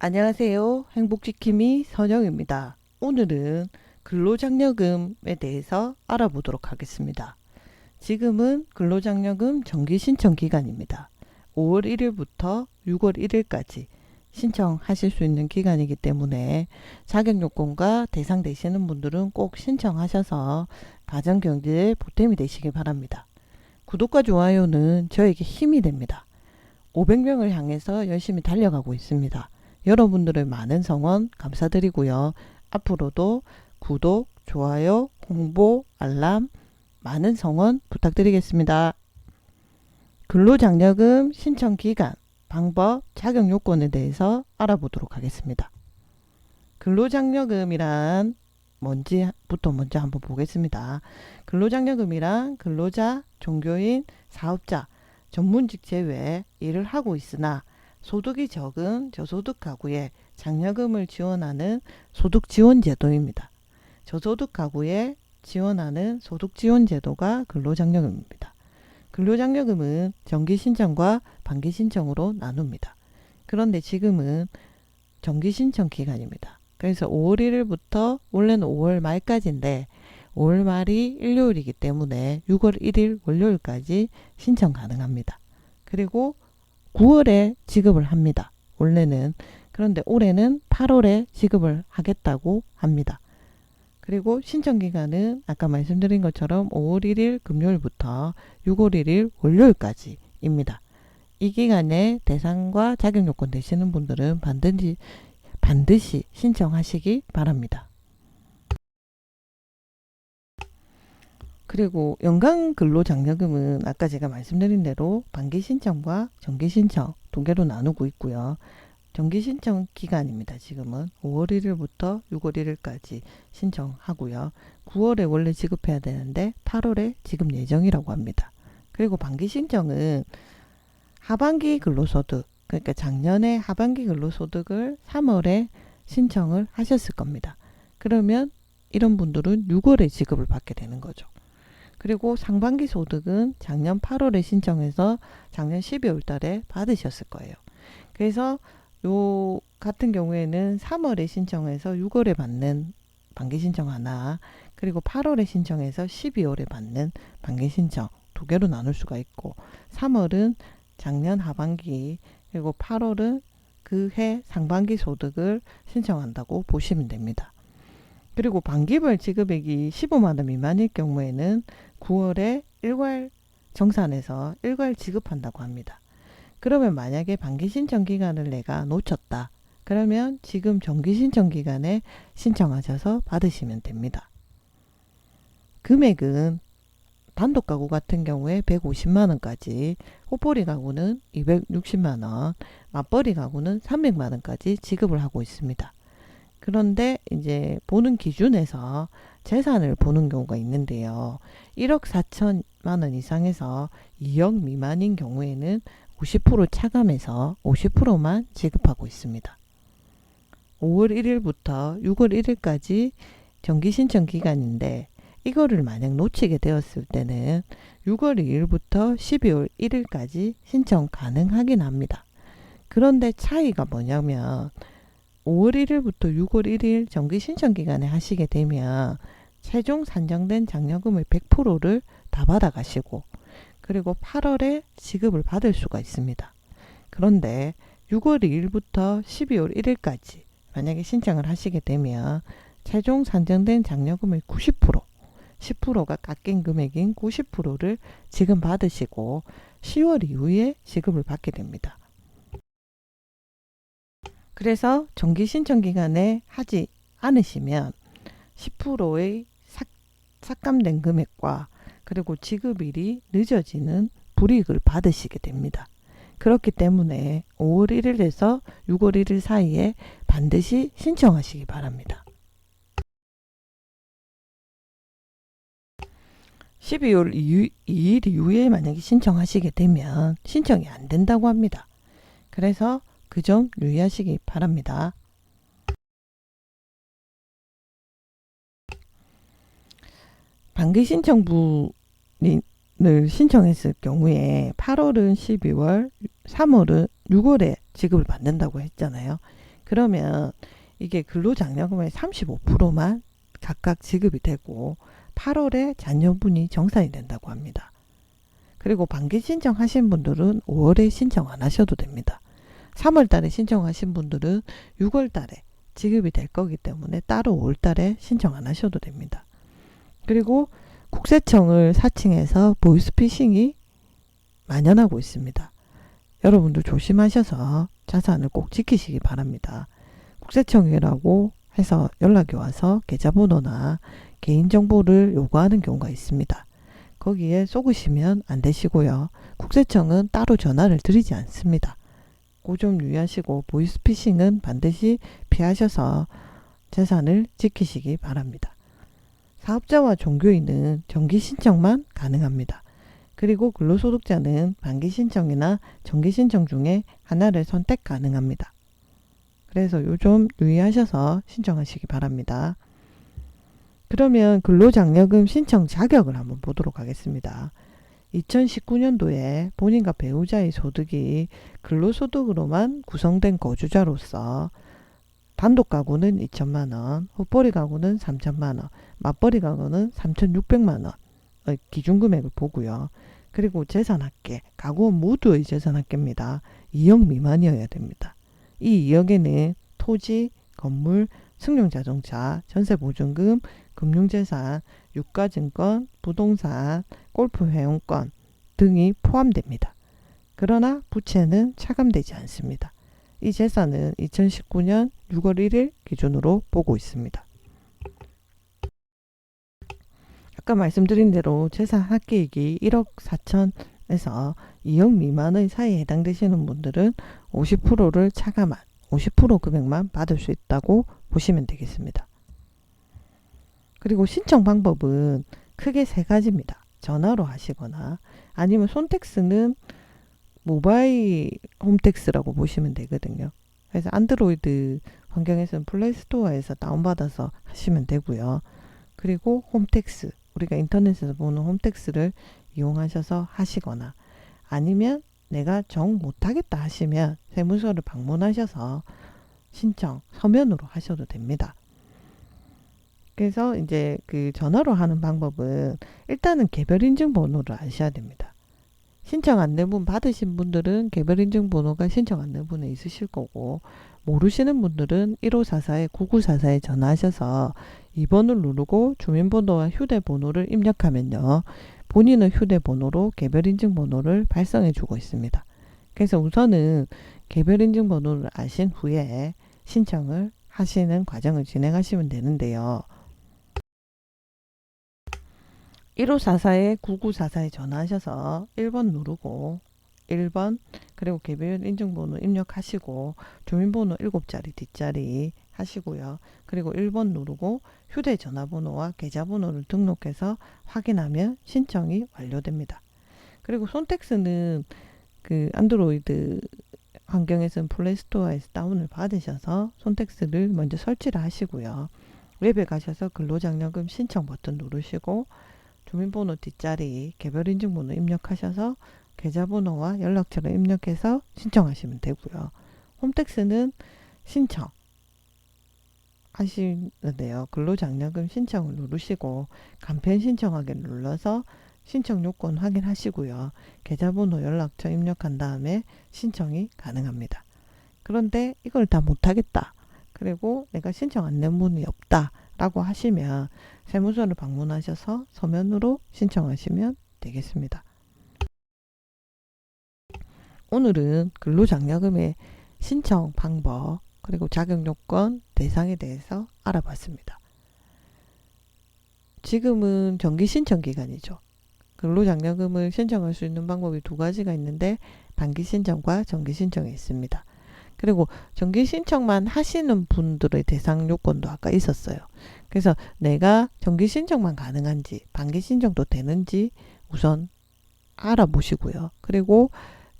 안녕하세요. 행복지킴이 선영입니다. 오늘은 근로장려금에 대해서 알아보도록 하겠습니다. 지금은 근로장려금 정기 신청 기간입니다. 5월 1일부터 6월 1일까지 신청하실 수 있는 기간이기 때문에 자격 요건과 대상 되시는 분들은 꼭 신청하셔서 가정 경제에 보탬이 되시길 바랍니다. 구독과 좋아요는 저에게 힘이 됩니다. 500명을 향해서 열심히 달려가고 있습니다. 여러분들의 많은 성원 감사드리고요. 앞으로도 구독, 좋아요, 홍보, 알람 많은 성원 부탁드리겠습니다. 근로장려금 신청 기간, 방법, 자격 요건에 대해서 알아보도록 하겠습니다. 근로장려금이란 뭔지부터 먼저 한번 보겠습니다. 근로장려금이란 근로자, 종교인, 사업자, 전문직 제외 일을 하고 있으나 소득이 적은 저소득 가구에 장려금을 지원하는 소득 지원 제도입니다. 저소득 가구에 지원하는 소득 지원 제도가 근로장려금입니다. 근로장려금은 정기 신청과 반기 신청으로 나눕니다. 그런데 지금은 정기 신청 기간입니다. 그래서 5월 1일부터 원래는 5월 말까지인데 5월 말이 일요일이기 때문에 6월 1일 월요일까지 신청 가능합니다. 그리고 9월에 지급을 합니다. 원래는 그런데 올해는 8월에 지급을 하겠다고 합니다. 그리고 신청 기간은 아까 말씀드린 것처럼 5월 1일 금요일부터 6월 1일 월요일까지입니다. 이 기간에 대상과 자격 요건 되시는 분들은 반드시 반드시 신청하시기 바랍니다. 그리고 연간 근로장려금은 아까 제가 말씀드린 대로 반기 신청과 정기 신청 두 개로 나누고 있고요. 정기 신청 기간입니다. 지금은 5월 1일부터 6월 1일까지 신청하고요. 9월에 원래 지급해야 되는데 8월에 지급 예정이라고 합니다. 그리고 반기 신청은 하반기 근로소득 그러니까 작년에 하반기 근로소득을 3월에 신청을 하셨을 겁니다. 그러면 이런 분들은 6월에 지급을 받게 되는 거죠. 그리고 상반기 소득은 작년 8월에 신청해서 작년 12월 달에 받으셨을 거예요. 그래서 요 같은 경우에는 3월에 신청해서 6월에 받는 반기 신청 하나, 그리고 8월에 신청해서 12월에 받는 반기 신청 두 개로 나눌 수가 있고, 3월은 작년 하반기, 그리고 8월은 그 해 상반기 소득을 신청한다고 보시면 됩니다. 그리고 반기별 지급액이 15만 원 미만일 경우에는 9월에 일괄 정산해서 일괄 지급한다고 합니다. 그러면 만약에 반기 신청 기간을 내가 놓쳤다. 그러면 지금 정기 신청 기간에 신청하셔서 받으시면 됩니다. 금액은 단독 가구 같은 경우에 150만 원까지, 호포리 가구는 260만 원, 맞벌이 가구는 300만 원까지 지급을 하고 있습니다. 그런데 이제 보는 기준에서 재산을 보는 경우가 있는데요. 1억 4천만 원 이상에서 2억 미만인 경우에는 50% 차감해서 50%만 지급하고 있습니다. 5월 1일부터 6월 1일까지 정기 신청 기간인데 이거를 만약 놓치게 되었을 때는 6월 2일부터 12월 1일까지 신청 가능하긴 합니다. 그런데 차이가 뭐냐면 5월 1일부터 6월 1일 정기 신청 기간에 하시게 되면 최종 산정된 장려금의 100%를 다 받아가시고 그리고 8월에 지급을 받을 수가 있습니다. 그런데 6월 2일부터 12월 1일까지 만약에 신청을 하시게 되면 최종 산정된 장려금의 90% 10%가 깎인 금액인 90%를 지금 받으시고 10월 이후에 지급을 받게 됩니다. 그래서 정기 신청 기간에 하지 않으시면 10%의 삭감된 금액과 그리고 지급일이 늦어지는 불이익을 받으시게 됩니다. 그렇기 때문에 5월 1일에서 6월 1일 사이에 반드시 신청하시기 바랍니다. 12월 2일 이후에 만약에 신청하시게 되면 신청이 안 된다고 합니다. 그래서 그 점 유의하시기 바랍니다. 반기 신청분을 신청했을 경우에 8월은 12월, 3월은 6월에 지급을 받는다고 했잖아요. 그러면 이게 근로장려금의 35%만 각각 지급이 되고 8월에 잔여분이 정산이 된다고 합니다. 그리고 반기 신청하신 분들은 5월에 신청 안 하셔도 됩니다. 3월 달에 신청하신 분들은 6월 달에 지급이 될 거기 때문에 따로 5월 달에 신청 안 하셔도 됩니다. 그리고 국세청을 사칭해서 보이스피싱이 만연하고 있습니다. 여러분들 조심하셔서 자산을 꼭 지키시기 바랍니다. 국세청이라고 해서 연락이 와서 계좌번호나 개인정보를 요구하는 경우가 있습니다. 거기에 속으시면 안 되시고요. 국세청은 따로 전화를 드리지 않습니다. 그좀 유의하시고 보이스피싱은 반드시 피하셔서 재산을 지키시기 바랍니다. 사업자와 종교인은 정기 신청만 가능합니다. 그리고 근로소득자는 반기 신청이나 정기 신청 중에 하나를 선택 가능합니다. 그래서 요좀 유의하셔서 신청하시기 바랍니다. 그러면 근로장려금 신청 자격을 한번 보도록 하겠습니다. 2019년도에 본인과 배우자의 소득이 근로소득으로만 구성된 거주자로서 단독 가구는 2천만 원, 헛벌이 가구는 3천만 원, 맞벌이 가구는 3,600만 원의 기준 금액을 보고요. 그리고 재산 합계, 가구원 모두의 재산 합계입니다. 2억 미만이어야 됩니다. 이 2억에는 토지, 건물, 승용자동차, 전세보증금, 금융재산, 유가증권, 부동산, 골프회원권 등이 포함됩니다. 그러나 부채는 차감되지 않습니다. 이 재산은 2019년 6월 1일 기준으로 보고 있습니다. 아까 말씀드린 대로 재산 합계액이 1억 4천에서 2억 미만의 사이에 해당되시는 분들은 50%를 차감한 50% 금액만 받을 수 있다고 보시면 되겠습니다. 그리고 신청 방법은 크게 세 가지입니다. 전화로 하시거나 아니면 손택스는 모바일 홈택스라고 보시면 되거든요. 그래서 안드로이드 환경에서는 플레이스토어에서 다운받아서 하시면 되고요. 그리고 홈택스, 우리가 인터넷에서 보는 홈택스를 이용하셔서 하시거나 아니면 내가 정 못하겠다 하시면 세무서를 방문하셔서 신청 서면으로 하셔도 됩니다. 그래서 이제 그 전화로 하는 방법은 일단은 개별 인증 번호를 아셔야 됩니다. 신청 안내문 받으신 분들은 개별 인증 번호가 신청 안내문에 있으실 거고 모르시는 분들은 1544에 9944에 전화하셔서 2번을 누르고 주민번호와 휴대번호를 입력하면요. 본인의 휴대번호로 개별 인증 번호를 발송해 주고 있습니다. 그래서 우선은 개별 인증 번호를 아신 후에 신청을 하시는 과정을 진행하시면 되는데요. 1544에 9944에 전화하셔서 1번 누르고 1번 그리고 개별 인증번호 입력하시고 주민번호 7자리 뒷자리 하시고요. 그리고 1번 누르고 휴대전화번호와 계좌번호를 등록해서 확인하면 신청이 완료됩니다. 그리고 손택스는 그 안드로이드 환경에서는 플레이스토어에서 다운을 받으셔서 손택스를 먼저 설치를 하시고요. 웹에 가셔서 근로장려금 신청 버튼 누르시고 주민번호 뒷자리 개별인증번호 입력하셔서 계좌번호와 연락처를 입력해서 신청하시면 되고요. 홈택스는 신청 하시는데요. 근로장려금 신청을 누르시고 간편 신청하기를 눌러서 신청 요건 확인하시고요. 계좌번호 연락처 입력한 다음에 신청이 가능합니다. 그런데 이걸 다 못하겠다. 그리고 내가 신청 안내문이 없다. 라고 하시면 세무서를 방문하셔서 서면으로 신청하시면 되겠습니다. 오늘은 근로장려금의 신청 방법 그리고 자격 요건 대상에 대해서 알아봤습니다. 지금은 정기 신청 기간이죠. 근로장려금을 신청할 수 있는 방법이 두 가지가 있는데 반기 신청과 정기 신청이 있습니다. 그리고 정기 신청만 하시는 분들의 대상 요건도 아까 있었어요. 그래서 내가 정기 신청만 가능한지 반기 신청도 되는지 우선 알아보시고요. 그리고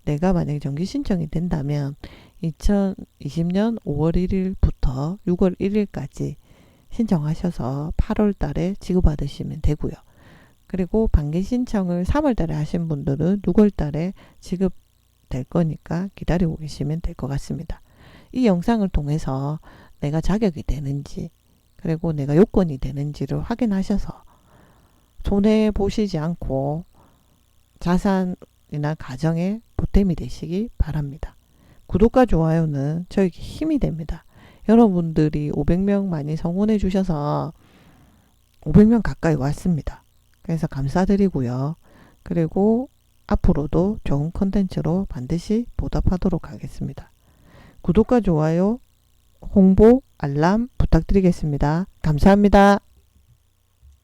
내가 만약에 정기 신청이 된다면 2020년 5월 1일부터 6월 1일까지 신청하셔서 8월 달에 지급받으시면 되고요. 그리고 반기 신청을 3월 달에 하신 분들은 6월 달에 지급 될 거니까 기다리고 계시면 될 것 같습니다. 이 영상을 통해서 내가 자격이 되는지 그리고 내가 요건이 되는지를 확인하셔서 손해 보시지 않고 자산이나 가정에 보탬이 되시기 바랍니다. 구독과 좋아요는 저에게 힘이 됩니다. 여러분들이 500명 많이 성원해 주셔서 500명 가까이 왔습니다. 그래서 감사드리고요. 그리고 앞으로도 좋은 컨텐츠로 반드시 보답하도록 하겠습니다. 구독과 좋아요, 홍보, 알람 부탁드리겠습니다. 감사합니다.